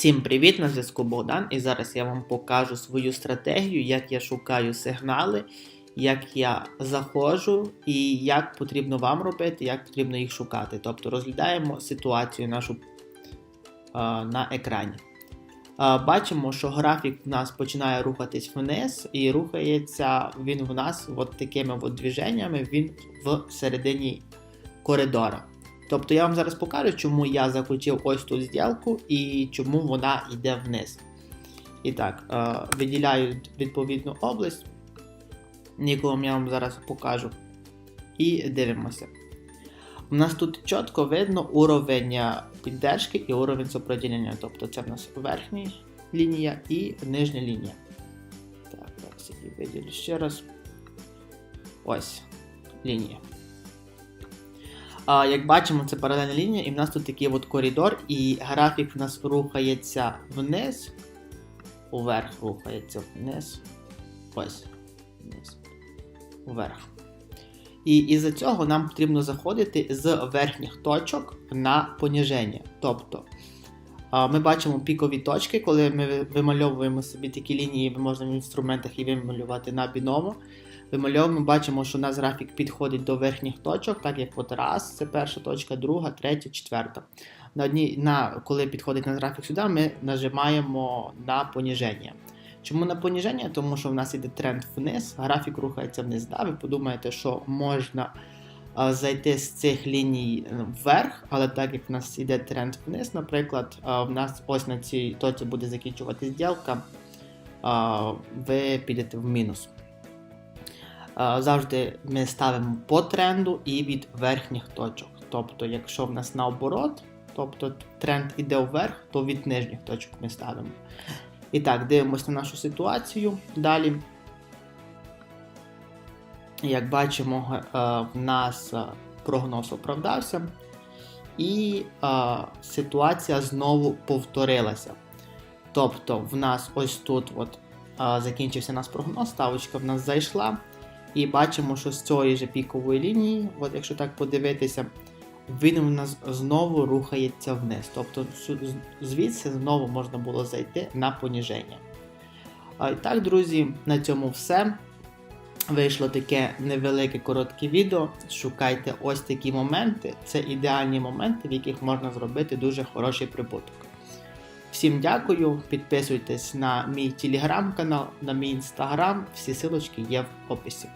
Всім привіт! На зв'язку Богдан, і зараз я вам покажу свою стратегію, як я шукаю сигнали, як я заходжу і як потрібно вам робити, як потрібно їх шукати. Тобто розглядаємо ситуацію нашу а, на екрані. А, бачимо, що графік в нас починає рухатись вниз, і рухається він в нас от такими от движеннями, він в середині коридора. Тобто я вам зараз покажу, чому я заключив ось ту зділку і чому вона йде вниз. І так, е, виділяю відповідну область, яку я вам зараз покажу. І дивимося. У нас тут чітко видно уровень піддержки і уровень сопротивлення. Тобто це в нас верхня лінія і нижня лінія. Так, зараз її виділю ще раз. Ось лінія. А, Як бачимо, це паралельна лінія, і в нас тут такий от коридор, і графік в нас рухається вниз, уверх рухається вниз. Ось. Вниз. Вверх. І із-за цього нам потрібно заходити з верхніх точок на поніження. Тобто ми бачимо пікові точки, коли ми вимальовуємо собі такі лінії, ми можемо в інструментах і вималювати на біному вимальовуємо, бачимо, що у нас графік підходить до верхніх точок, так як от раз, це перша точка, друга, третя, четверта. На одній, на, Коли підходить на графік сюди, ми нажимаємо на поніження. Чому на поніження? Тому що в нас іде тренд вниз, графік рухається вниз. Да? Ви подумаєте, що можна зайти з цих ліній вверх, але так як в нас іде тренд вниз, наприклад, в нас ось на цій точці буде закінчувати зділка, а, ви підете в мінус. Завжди ми ставимо по тренду і від верхніх точок. Тобто, якщо в нас наоборот, тобто тренд іде вверх, то від нижніх точок ми ставимо. І так, дивимося на нашу ситуацію. Далі, як бачимо, в нас прогноз оправдався, і ситуація знову повторилася. Тобто, в нас ось тут от, закінчився наш прогноз, ставочка в нас зайшла. І бачимо, що з цієї ж пікової лінії, от якщо так подивитися, він у нас знову рухається вниз. Тобто звідси знову можна було зайти на поніження. І так, друзі, на цьому все. Вийшло таке невелике коротке відео. Шукайте ось такі моменти. Це ідеальні моменти, в яких можна зробити дуже хороший прибуток. Всім дякую, підписуйтесь на мій телеграм-канал, на мій інстаграм, всі силочки є в описі.